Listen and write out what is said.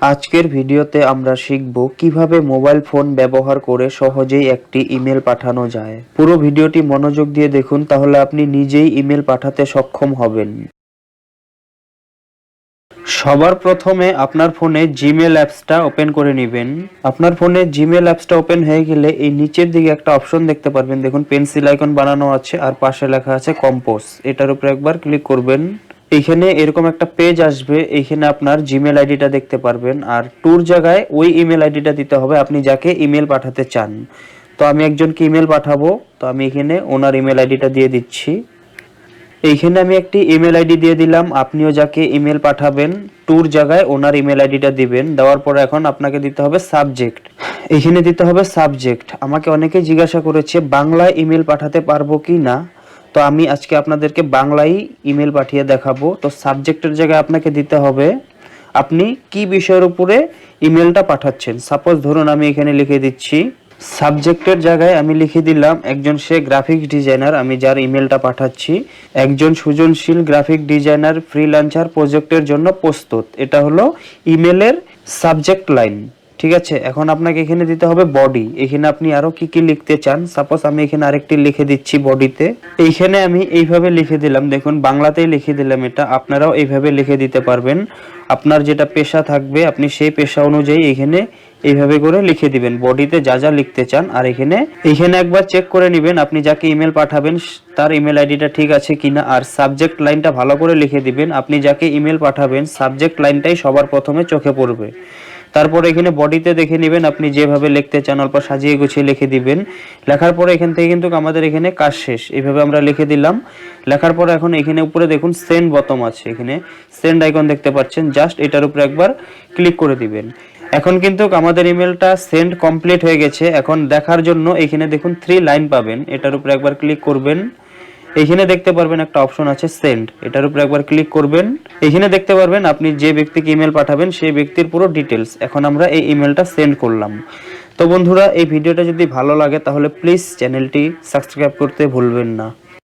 আজকের ভিডিওতে আমরা শিখব কীভাবে মোবাইল ফোন ব্যবহার করে সহজেই একটি ইমেল পাঠানো যায়। পুরো ভিডিওটি মনোযোগ দিয়ে দেখুন, তাহলে আপনি নিজেই ইমেল পাঠাতে সক্ষম হবেন। সবার প্রথমে আপনার ফোনে জিমেল অ্যাপসটা ওপেন করে নেবেন। আপনার ফোনে জিমেল অ্যাপসটা ওপেন হয়ে গেলে এই নিচের দিকে একটা অপশন দেখতে পারবেন। দেখুন, পেন্সিল আইকন বানানো আছে আর পাশে লেখা আছে কম্পোজ। এটার উপরে একবার ক্লিক করবেন। এইখানে এরকম একটা পেজ আসবে এইখানে আপনার জিমেল আইডিটা দেখতে পারবেন। আর ট্যুর জায়গায় ওই ইমেল আইডিটা দিতে হবে, আপনি যাকে ইমেল পাঠাতে চান। তো আমি একজনকে ইমেল পাঠাবো, তো আমি এখানে ওনার ইমেল আইডিটা দিয়ে দিচ্ছি। এইখানে আমি একটি ইমেল আইডি দিয়ে দিলাম, আপনিও যাকে ইমেল পাঠাবেন ট্যুর জায়গায় ওনার ইমেল আইডিটা দিবেন। দেওয়ার পর এখন আপনাকে দিতে হবে সাবজেক্ট এখানে দিতে হবে সাবজেক্ট আমাকে অনেকে জিজ্ঞাসা করেছে, বাংলায় ইমেল পাঠাতে পারব কি না তো আমি আজকে আপনাদেরকে বাংলায় ইমেল পাঠিয়ে দেখাবো। তো সাবজেক্টের জায়গায় আপনাকে দিতে হবে, আপনি কি বিষয়ের উপরে ইমেলটা পাঠাচ্ছেন? সাপোজ ধরুন আমি এখানে লিখে দিচ্ছি সাবজেক্টের জায়গায় আমি লিখে দিলাম, একজন সে গ্রাফিক্স ডিজাইনার আমি যার ইমেলটা পাঠাচ্ছি, একজন সৃজনশীল গ্রাফিক ডিজাইনার ফ্রিল্যান্সার প্রজেক্টের জন্য প্রস্তুত। এটা হলো ইমেলের সাবজেক্ট লাইন ঠিক আছে, এখন আপনাকে এখানে দিতে হবে বডি এখানে আপনি আরও কি কি লিখতে চান? সাপোজ আমি এখানে আরেকটি লিখে দিচ্ছি বডিতে এইখানে আমি এইভাবে লিখে দিলাম, দেখুন বাংলাতেই লিখে দিলাম এটা, আপনারাও এইভাবে লিখে দিতে পারবেন। আপনার যেটা পেশা থাকবে, আপনি সেই পেশা অনুযায়ী এখানে এইভাবে করে লিখে দিবেন। বডিতে যা যা লিখতে চান, আর এখানে এখানে একবার চেক করে নেবেন, আপনি যাকে ইমেল পাঠাবেন, তার ইমেল আইডিটা ঠিক আছে কিনা, আর সাবজেক্ট লাইনটা ভালো করে লিখে দিবেন। আপনি যাকে ইমেল পাঠাবেন সাবজেক্ট লাইনটাই সবার প্রথমে চোখে পড়বে। তারপর এখানে বডিতে দেখে নেবেন আপনি যেভাবে লিখতে চান, অল্প সাজিয়ে গুছিয়ে লিখে দিবেন। লেখার পরে এখান থেকে কিন্তু আমাদের এখানে কাজ শেষ। এইভাবে আমরা লিখে দিলাম। লেখার পরে এখন এখানে উপরে দেখুন সেন্ড বটম আছে এখানে। সেন্ড আইকন দেখতে পাচ্ছেন। জাস্ট এটার উপরে একবার ক্লিক করে দিবেন। এখন কিন্তু আমাদের ইমেলটা সেন্ড কমপ্লিট হয়ে গেছে। এখন দেখার জন্য এখানে দেখুন থ্রি লাইন পাবেন। এটার উপরে একবার ক্লিক করবেন। এখানে দেখতে পারবেন একটা অপশন আছে সেন্ড। এটার উপরে একবার ক্লিক করবেন। এখানে দেখতে পারবেন আপনি যে ব্যক্তিকে ইমেল পাঠাবেন, সেই ব্যক্তির পুরো ডিটেলস এখন আমরা এই ইমেলটা সেন্ড করলাম। তো বন্ধুরা, এই ভিডিওটা যদি ভালো লাগে, তাহলে প্লিজ চ্যানেলটি সাবস্ক্রাইব করতে ভুলবেন না।